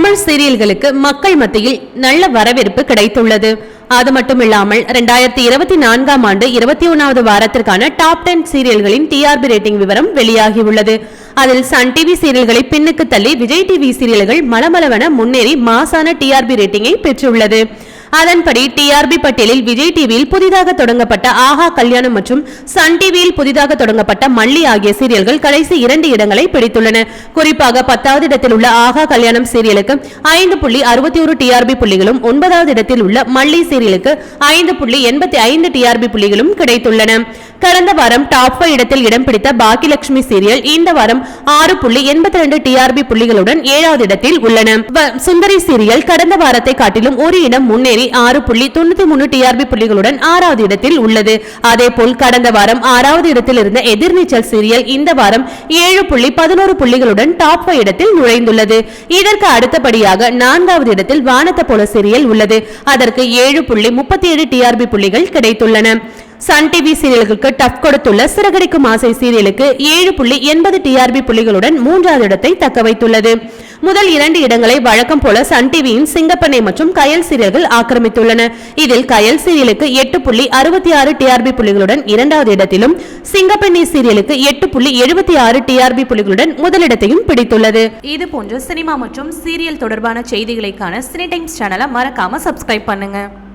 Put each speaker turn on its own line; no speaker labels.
தமிழ் சீரியல்களுக்கு மக்கள் மத்தியில் நல்ல வரவேற்பு கிடைத்துள்ளது. அது மட்டுமில்லாமல் இரண்டாயிரத்தி இருபத்தி நான்காம் ஆண்டு இருபத்தி ஒன்னாவது வாரத்திற்கான டாப் டென் சீரியல்களின் டிஆர்பி ரேட்டிங் விவரம் வெளியாகியுள்ளது. அதில் சன் டிவி சீரியல்களை பின்னுக்கு தள்ளி விஜய் டிவி சீரியல்கள் மலமளவென முன்னேறி மாசான டிஆர்பி ரேட்டிங்கை பெற்றுள்ளது. அதன்படி டிஆர்பி பட்டியலில் விஜய் டிவியில் புதிதாக தொடங்கப்பட்ட ஆஹா கல்யாணம் மற்றும் சன் டிவியில் புதிதாக தொடங்கப்பட்ட மல்லி ஆகிய சீரியல்கள் கடைசி இரண்டு இடங்களை பிடித்துள்ளன. குறிப்பாக பத்தாவது இடத்தில் உள்ள ஆஹா கல்யாணம் சீரியலுக்கு ஐந்து புள்ளி அறுபத்தி ஒரு டிஆர்பி புள்ளிகளும் ஒன்பதாவது இடத்தில் உள்ள மல்லி சீரியலுக்கு ஐந்து புள்ளி எண்பத்தி ஐந்து டிஆர்பி புள்ளிகளும் கிடைத்துள்ளன. கடந்த வாரம் டாப் ஃபைவ் இடத்தில் இடம் பிடித்த பாக்கியலட்சுமி சீரியல் இந்த வாரம் ஆறு புள்ளி எண்பத்தி ரெண்டு டிஆர்பி புள்ளிகளுடன் ஏழாவது இடத்தில் உள்ளன. சுந்தரி சீரியல் கடந்த வாரத்தை காட்டிலும் ஒரு இடம் முன்னேறி புதுச்சேரி ஆறு புள்ளி தொண்ணூத்தி மூணு டிஆர்பி புள்ளிகளுடன் ஆறாவது இடத்தில் உள்ளது. அதேபோல் கடந்த வாரம் ஆறாவது இடத்தில் இருந்த எதிர்நீச்சல் சீரியல் இந்த வாரம் ஏழு புள்ளி பதினோரு புள்ளிகளுடன் டாப் ஃபைவ் இடத்தில் நுழைந்துள்ளது. இதற்கு அடுத்தபடியாக நான்காவது இடத்தில் வானத்த போல சீரியல் உள்ளது. அதற்கு ஏழு புள்ளி முப்பத்தி ஏழு டிஆர்பி புள்ளிகள் கிடைத்துள்ளன. சன் டிவி சீரியல்களுக்கு டஃப் கொடுத்துள்ள சிறகடிக்கும் ஆசை சீரியலுக்கு ஏழு புள்ளி எண்பது டிஆர்பி புள்ளிகளுடன் மூன்றாவது இடத்தை தக்க வைத்துள்ளது. முதல் இரண்டு இடங்களை வழக்கம் போல சன் டிவியின் சிங்கப்பனை மற்றும் கயல் சீரியல்கள் ஆக்கிரமித்துள்ளன. இதில் கயல் சீரியலுக்கு எட்டு புள்ளி அறுபத்தி ஆறு டிஆர்பி புள்ளிகளுடன் இரண்டாவது இடத்திலும் சிங்கப்பண்ணை சீரியலுக்கு எட்டு புள்ளி எழுபத்தி ஆறு டிஆர்பி புள்ளிகளுடன் முதலிடத்தையும் பிடித்துள்ளது.
இது போன்ற சினிமா மற்றும் சீரியல் தொடர்பான செய்திகளைக்கான சினி டைம்ஸ் சேனலை மறக்காம சப்ஸ்கிரைப் பண்ணுங்க.